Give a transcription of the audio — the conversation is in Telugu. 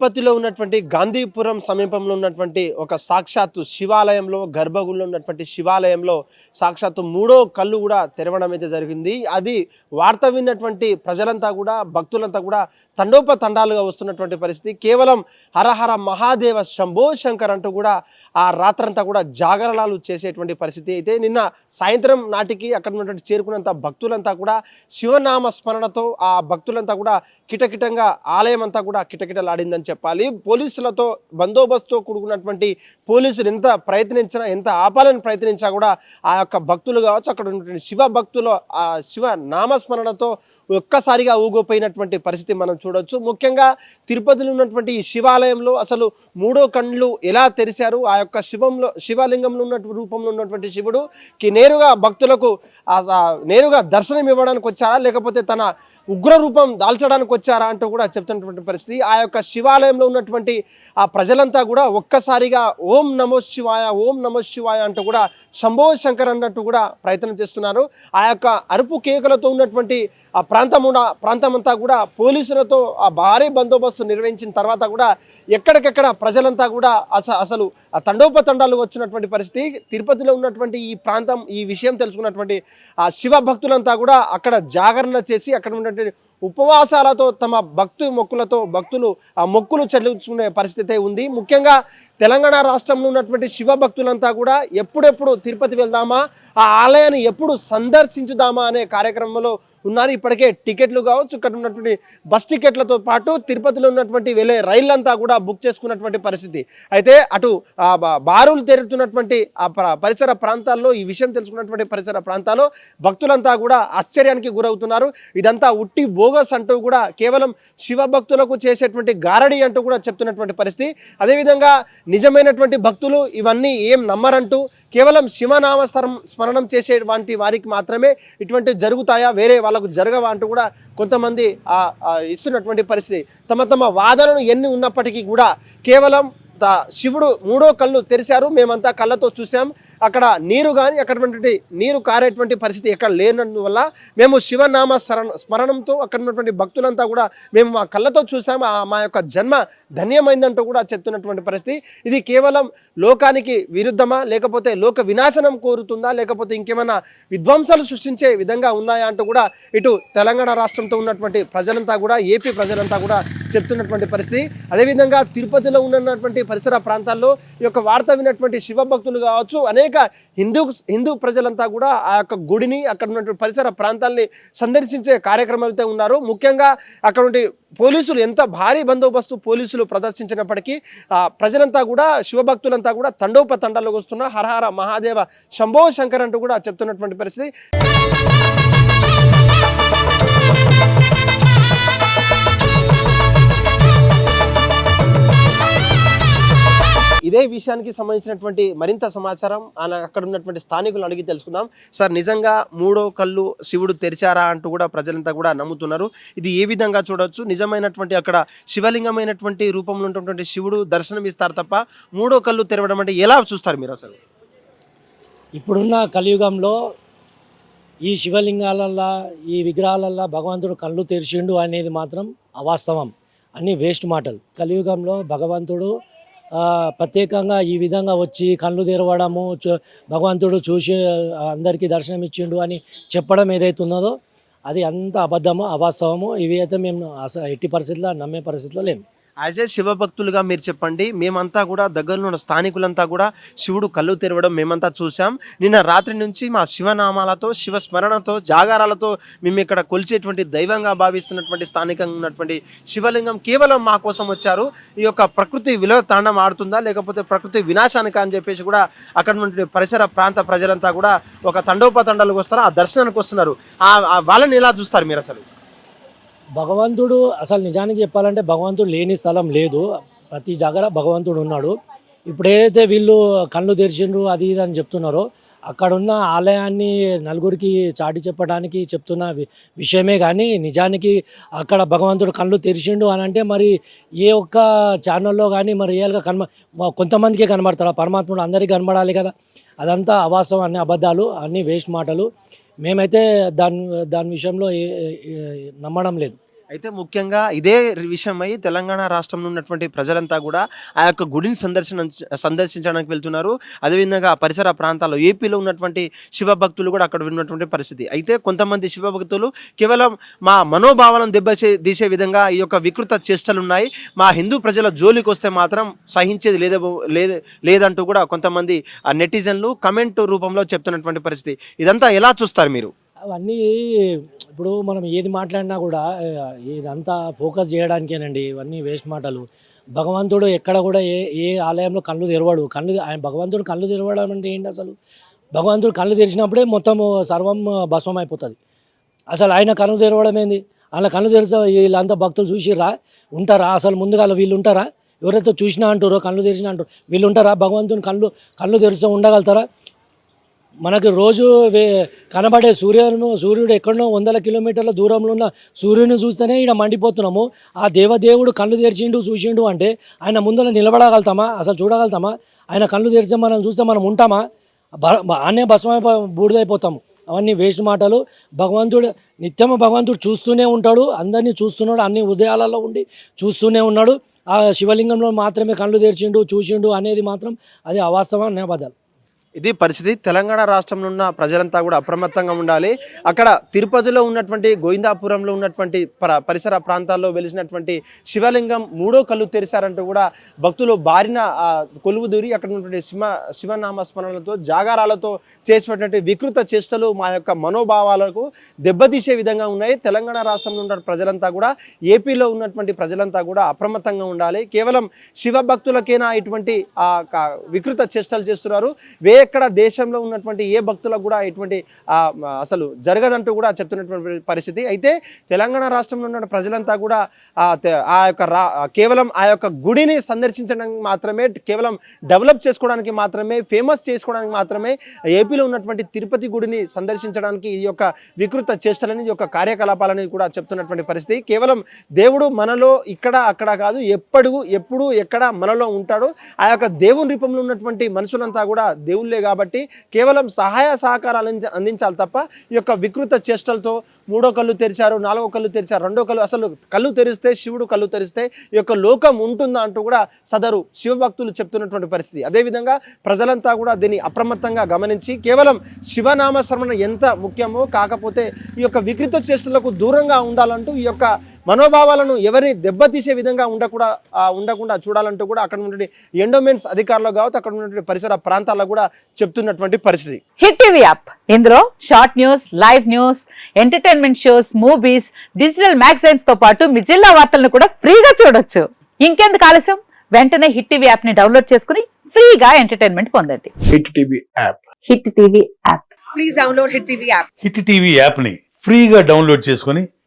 తిరుపతిలో ఉన్నటువంటి గాంధీపురం సమీపంలో ఉన్నటువంటి ఒక సాక్షాత్తు శివాలయంలో గర్భగుడిలో ఉన్నటువంటి శివాలయంలో సాక్షాత్తు మూడో కళ్ళు కూడా తెరవడం అయితే జరిగింది. అది వార్త విన్నటువంటి ప్రజలంతా కూడా భక్తులంతా కూడా తండోపతండాలుగా వస్తున్నటువంటి పరిస్థితి. కేవలం హరహర మహాదేవ శంభో శంకర్ అంటూ కూడా ఆ రాత్రంతా కూడా జాగరణాలు చేసేటువంటి పరిస్థితి అయితే నిన్న సాయంత్రం నాటికి అక్కడ ఉన్నటువంటి చేరుకున్నంత భక్తులంతా కూడా శివనామ స్మరణతో ఆ భక్తులంతా కూడా కిటకిటంగా ఆలయం అంతా కూడా కిటకిటలాడిందని చెప్పాలి. పోలీసులతో బందోబస్తుతో కూడుకున్నటువంటి పోలీసులు ఎంత ప్రయత్నించినా ఎంత ఆపాలని ప్రయత్నించినా కూడా ఆ యొక్క భక్తులు కావచ్చు అక్కడ ఉన్నటువంటి శివ భక్తులు ఆ శివ నామస్మరణతో ఒక్కసారిగా ఊగిపోయినటువంటి పరిస్థితి మనం చూడొచ్చు. ముఖ్యంగా తిరుపతిలో ఉన్నటువంటి ఈ శివాలయంలో అసలు మూడో కండ్లు ఎలా తెరిచారు? ఆ యొక్క శివంలో శివలింగంలో ఉన్నటువంటి రూపంలో ఉన్నటువంటి శివుడు నేరుగా భక్తులకు నేరుగా దర్శనం ఇవ్వడానికి వచ్చారా? లేకపోతే తన ఉగ్ర రూపం దాల్చడానికి వచ్చారా అంటూ కూడా చెప్తున్నటువంటి పరిస్థితి. ఆ యొక్క దేవాలయంలో ఉన్నటువంటి ఆ ప్రజలంతా కూడా ఒక్కసారిగా ఓం నమో శివాయ ఓం నమో శివాయ అంటూ కూడా శంభో శంకర్ అన్నట్టు కూడా ప్రయత్నం చేస్తున్నారు. ఆ యొక్క అరుపు కేకలతో ఉన్నటువంటి ఆ ప్రాంతం ఉన్న- ప్రాంతం అంతా కూడా పోలీసులతో ఆ భారీ బందోబస్తు నిర్వహించిన తర్వాత కూడా ఎక్కడికెక్కడ ప్రజలంతా కూడా అస అసలు ఆ తండోపతండాలు వచ్చినటువంటి పరిస్థితి తిరుపతిలో ఉన్నటువంటి ఈ ప్రాంతం ఈ విషయం తెలుసుకున్నటువంటి ఆ శివ భక్తులంతా కూడా అక్కడ జాగరణ చేసి అక్కడ ఉన్నటువంటి ఉపవాసాలతో తమ భక్తు మొక్కులతో భక్తులు ఆ మొక్కు మొక్కులు చెల్లించుకునే పరిస్థితి ఉంది. ముఖ్యంగా తెలంగాణ రాష్ట్రంలో ఉన్నటువంటి శివ భక్తులంతా కూడా ఎప్పుడెప్పుడు తిరుపతి వెళ్దామా ఆ ఆలయాన్ని ఎప్పుడు సందర్శించుదామా అనే కార్యక్రమంలో ఉన్నారు. ఇప్పటికే టికెట్లు కావచ్చు ఇక్కడ ఉన్నటువంటి బస్ టికెట్లతో పాటు తిరుపతిలో ఉన్నటువంటి వెళ్ళే రైళ్ళంతా కూడా బుక్ చేసుకున్నటువంటి పరిస్థితి. అయితే అటు బారులు తెరుతున్నటువంటి ఆ పరిసర ప్రాంతాల్లో ఈ విషయం తెలుసుకున్నటువంటి పరిసర ప్రాంతాల్లో భక్తులంతా కూడా ఆశ్చర్యానికి గురవుతున్నారు. ఇదంతా ఉట్టి బోగస్ అంటూ కూడా కేవలం శివ భక్తులకు చేసేటువంటి గారడి అంటూ కూడా చెప్తున్నటువంటి పరిస్థితి. అదేవిధంగా నిజమైనటువంటి భక్తులు ఇవన్నీ ఏం నమ్మరంటూ కేవలం శివనామ స్మరం- స్మరణం చేసేటువంటి వారికి మాత్రమే ఇటువంటి జరుగుతాయా? వేరే వాళ్ళకు జరగవా అంటూ కూడా కొంతమంది ఆ- ఇస్తున్నటువంటి పరిస్థితి. తమ తమ వాదనలు ఎన్ని ఉన్నప్పటికీ కూడా కేవలం శివుడు మూడో కళ్ళు తెరిచారు మేమంతా కళ్ళతో చూసాం అక్కడ నీరు కానీ అక్కడ నీరు కారేటువంటి పరిస్థితి ఎక్కడ లేనందువల్ల మేము శివనామ స్మరణ స్మరణంతో అక్కడ ఉన్నటువంటి భక్తులంతా కూడా మేము మా కళ్ళతో చూసాం ఆ మా యొక్క జన్మ ధన్యమైందంటూ కూడా చెప్తున్నటువంటి పరిస్థితి. ఇది కేవలం లోకానికి విరుద్ధమా లేకపోతే లోక వినాశనం కోరుతుందా లేకపోతే ఇంకేమైనా విధ్వంసాలు సృష్టించే విధంగా ఉన్నాయా అంటూ కూడా ఇటు తెలంగాణ రాష్ట్రంతో ఉన్నటువంటి ప్రజలంతా కూడా ఏపీ ప్రజలంతా కూడా చెప్తున్నటువంటి పరిస్థితి. అదేవిధంగా తిరుపతిలో ఉన్నటువంటి పరిసర ప్రాంతాల్లో ఈ యొక్క వార్త విన్నటువంటి శివభక్తులు కావచ్చు అనేక హిందూ హిందూ ప్రజలంతా కూడా ఆ యొక్క గుడిని అక్కడ ఉన్నటువంటి పరిసర ప్రాంతాల్ని సందర్శించే కార్యక్రమాలతో ఉన్నారు. ముఖ్యంగా అక్కడ పోలీసులు ఎంత భారీ బందోబస్తు పోలీసులు ప్రదర్శించినప్పటికీ ఆ ప్రజలంతా కూడా శివభక్తులంతా కూడా తండోపతండాలకు వస్తున్న హరహర మహాదేవ శంభో శంకర్ అంటూ కూడా చెప్తున్నటువంటి పరిస్థితి. విషయానికి సంబంధించినటువంటి మరింత సమాచారం అక్కడ ఉన్నటువంటి స్థానికులను అడిగి తెలుసుకుందాం. సార్ నిజంగా మూడో కళ్ళు శివుడు తెరిచారా అంటూ కూడా ప్రజలంతా కూడా నమ్ముతున్నారు. ఇది ఏ విధంగా చూడవచ్చు నిజమైనటువంటి అక్కడ శివలింగమైనటువంటి రూపంలో ఉన్నటువంటి శివుడు దర్శనం ఇస్తారు తప్ప మూడో కళ్ళు తెరవడం అంటే ఎలా చూస్తారు మీరు అసలు? ఇప్పుడున్న కలియుగంలో ఈ శివలింగాలల్లా ఈ విగ్రహాలల్లా భగవంతుడు కళ్ళు తెరిచిండు అనేది మాత్రం అవాస్తవం. అన్నీ వేస్ట్ మాటలు. కలియుగంలో భగవంతుడు ప్రత్యేకంగా ఈ విధంగా వచ్చి కళ్ళు తెరవడము భగవంతుడు చూసి అందరికీ దర్శనం ఇచ్చిండు అని చెప్పడం ఏదైతే ఉన్నదో అది అంత అబద్ధము అవాస్తవము ఇవి అయితే మేము అసలు ఎట్టి పరిస్థితుల్లో నమ్మే పరిస్థితిలో లేము. యాజ్ ఏ శివభక్తులుగా మీరు చెప్పండి మేమంతా కూడా దగ్గరలో ఉన్న స్థానికులంతా కూడా శివుడు కళ్ళు తెరవడం మేమంతా చూసాం నిన్న రాత్రి నుంచి మా శివనామాలతో శివ స్మరణతో జాగారాలతో మేము ఇక్కడ కొలిచేటువంటి దైవంగా భావిస్తున్నటువంటి స్థానికంగా ఉన్నటువంటి శివలింగం కేవలం మా కోసం వచ్చారు. ఈ యొక్క ప్రకృతి విలువ తాండం ఆడుతుందా లేకపోతే ప్రకృతి వినాశానికి అని చెప్పేసి కూడా అక్కడ ఉన్నటువంటి పరిసర ప్రాంత ప్రజలంతా కూడా ఒక తండోపతండాలకు వస్తారు ఆ దర్శనానికి వస్తున్నారు. ఆ వాళ్ళని ఎలా చూస్తారు మీరు అసలు? భగవంతుడు అసలు నిజానికి చెప్పాలంటే భగవంతుడు లేని స్థలం లేదు. ప్రతి జాగర భగవంతుడు ఉన్నాడు. ఇప్పుడు ఏదైతే వీళ్ళు కళ్ళు తెరిచిండ్రు అది ఇది అని చెప్తున్నారో అక్కడున్న ఆలయాన్ని నలుగురికి చాటి చెప్పడానికి చెప్తున్న వి- విషయమే కానీ నిజానికి అక్కడ భగవంతుడు కళ్ళు తెరిచిండు అని అంటే మరి ఏ ఒక్క ఛానల్లో కానీ మరి రియల్గా కనబ కొంతమందికే కనబడతాడు. పరమాత్ముడు అందరికీ కనబడాలి కదా. అదంతా అవాస్తవం అన్ని అబద్ధాలు అన్ని వేస్ట్ మాటలు. మేమైతే దాని దాని విషయంలో నమ్మడం లేదు. అయితే ముఖ్యంగా ఇదే విషయమై తెలంగాణ రాష్ట్రంలో ఉన్నటువంటి ప్రజలంతా కూడా ఆ యొక్క గుడిని సందర్శన సందర్శించడానికి వెళ్తున్నారు. అదేవిధంగా పరిసర ప్రాంతాల్లో ఏపీలో ఉన్నటువంటి శివ భక్తులు కూడా అక్కడ ఉన్నటువంటి పరిస్థితి. అయితే కొంతమంది శివ భక్తులు కేవలం మా మనోభావాలను దెబ్బసే తీసే విధంగా ఈ యొక్క వికృత చేష్టలు ఉన్నాయి. మా హిందూ ప్రజల జోలికి వస్తే మాత్రం సహించేది లేదే లేదు లేదంటూ కూడా కొంతమంది ఆ నెటిజన్లు కమెంట్ రూపంలో చెప్తున్నటువంటి పరిస్థితి. ఇదంతా ఎలా చూస్తారు మీరు? అవన్నీ ఇప్పుడు మనం ఏది మాట్లాడినా కూడా ఇదంతా ఫోకస్ చేయడానికేనండి. ఇవన్నీ వేస్ట్ మాటలు. భగవంతుడు ఎక్కడ కూడా ఏ ఏ ఆలయంలో కళ్ళు తెరవడు. కళ్ళు ఆయన భగవంతుడు కళ్ళు తెరవడం అంటే ఏంటి అసలు? భగవంతుడు కళ్ళు తెరిచినప్పుడే మొత్తం సర్వం భస్వం అయిపోతుంది అసలు ఆయన కళ్ళు తెరవడం ఏంది? అలా కళ్ళు తెరిచ వీళ్ళంతా భక్తులు చూసిరా ఉంటారా? అసలు ముందుగా వీళ్ళు ఉంటారా? ఎవరైతే చూసినా అంటారో కళ్ళు తెరిచినా అంటారు వీళ్ళు ఉంటారా? భగవంతుని కళ్ళు కళ్ళు తెరిచి ఉండగలుగుతారా? మనకు రోజు వే- కనబడే సూర్యును సూర్యుడు ఎక్కడో వందల కిలోమీటర్ల దూరంలో ఉన్న సూర్యుని చూస్తేనే ఇక్కడ మండిపోతున్నాము. ఆ దేవదేవుడు కళ్ళు తెరిచిండు చూసిండు అంటే ఆయన ముందర నిలబడగలుగుతామా? అసలు చూడగలుగుతామా? ఆయన కళ్ళు తెరిచి మనం చూస్తే మనం ఉంటామా? బ- బ- ఆనే భస్మై బూడిదైపోతాము. అవన్నీ వేస్ట్ మాటలు. భగవంతుడు నిత్యము భగవంతుడు చూస్తూనే ఉంటాడు. అందరినీ చూస్తున్నాడు అన్ని ఉదయాలలో ఉండి చూస్తూనే ఉన్నాడు. ఆ శివలింగంలో మాత్రమే కళ్ళు తెరిచిండు చూసిండు అనేది మాత్రం అది అవాస్తవం నేపథ్యాలు ఇది పరిస్థితి. తెలంగాణ రాష్ట్రంలో ఉన్న ప్రజలంతా కూడా అప్రమత్తంగా ఉండాలి. అక్కడ తిరుపతిలో ఉన్నటువంటి గోవిందాపురంలో ఉన్నటువంటి పరిసర ప్రాంతాల్లో వెలిసినటువంటి శివలింగం మూడో కళ్ళు తెరిచారంటూ కూడా భక్తులు బారిన కొలువు దూరి అక్కడ ఉన్నటువంటి శివ శివనామ స్మరణలతో జాగారాలతో చేసినటువంటి వికృత చేష్టలు మా యొక్క మనోభావాలకు దెబ్బతీసే విధంగా ఉన్నాయి. తెలంగాణ రాష్ట్రంలో ఉన్న ప్రజలంతా కూడా ఏపీలో ఉన్నటువంటి ప్రజలంతా కూడా అప్రమత్తంగా ఉండాలి. కేవలం శివ భక్తులకైనా ఇటువంటి ఆ వికృత చేష్టలు చేస్తున్నారు. వే ఎక్కడ దేశంలో ఉన్నటువంటి ఏ భక్తులకు కూడా ఇటువంటి అసలు జరగదంటూ కూడా చెప్తున్నటువంటి పరిస్థితి. అయితే తెలంగాణ రాష్ట్రంలో ఉన్న ప్రజలంతా కూడా ఆ యొక్క రా కేవలం ఆ యొక్క గుడిని సందర్శించడానికి మాత్రమే కేవలం డెవలప్ చేసుకోవడానికి మాత్రమే ఫేమస్ చేసుకోవడానికి మాత్రమే ఏపీలో ఉన్నటువంటి తిరుపతి గుడిని సందర్శించడానికి ఈ యొక్క వికృత చేష్టలని ఈ యొక్క కార్యకలాపాలని కూడా చెప్తున్నటువంటి పరిస్థితి. కేవలం దేవుడు మనలో ఇక్కడ అక్కడ కాదు ఎప్పుడు ఎప్పుడు ఎక్కడ మనలో ఉంటాడు ఆ యొక్క దేవుని రూపంలో ఉన్నటువంటి మనుషులంతా కూడా దేవుళ్ళు కాబట్టి కేవలం సహాయ సహకారాలు అందించాలి తప్ప ఈ యొక్క వికృత చేష్టలతో మూడో కళ్ళు తెరిచారు నాలుగో కళ్ళు తెరిచారు రెండో కళ్ళు అసలు కళ్ళు తెరిస్తే శివుడు కళ్ళు తెరిస్తే ఈ యొక్క లోకం ఉంటుందా అంటూ కూడా సదరు శివభక్తులు చెప్తున్నటువంటి పరిస్థితి. అదేవిధంగా ప్రజలంతా కూడా దీన్ని అప్రమత్తంగా గమనించి కేవలం శివనామ ఎంత ముఖ్యమో కాకపోతే ఈ యొక్క వికృత చేష్టలకు దూరంగా ఉండాలంటూ ఈ యొక్క మనోభావాలను ఎవరిని దెబ్బతీసే విధంగా ఉండకుండా ఉండకుండా చూడాలంటూ కూడా అక్కడ ఉన్నటువంటి ఎండోమెంట్స్ అధికారులు కావచ్చు అక్కడ ఉన్నటువంటి పరిసర ప్రాంతాల్లో కూడా చెప్తున్నటువంటి పరిస్థితి. Hit TV app. ఇందులో short news live news entertainment shows movies digital మ్యాగజైన్స్తో పాటు మీ జిల్లా వార్తలను కూడా ఫ్రీగా చూడొచ్చు. ఇంకెందుకు ఆలస్యం? వెంటనే హిట్ టీవీ యాప్ని డౌన్లోడ్ చేసుకుని ఫ్రీగా ఎంటర్టైన్మెంట్ పొందండి. Hit TV app. Hit TV app. Please download Hit TV app. Hit TV యాప్ని ఫ్రీగా డౌన్లోడ్ చేసుకొని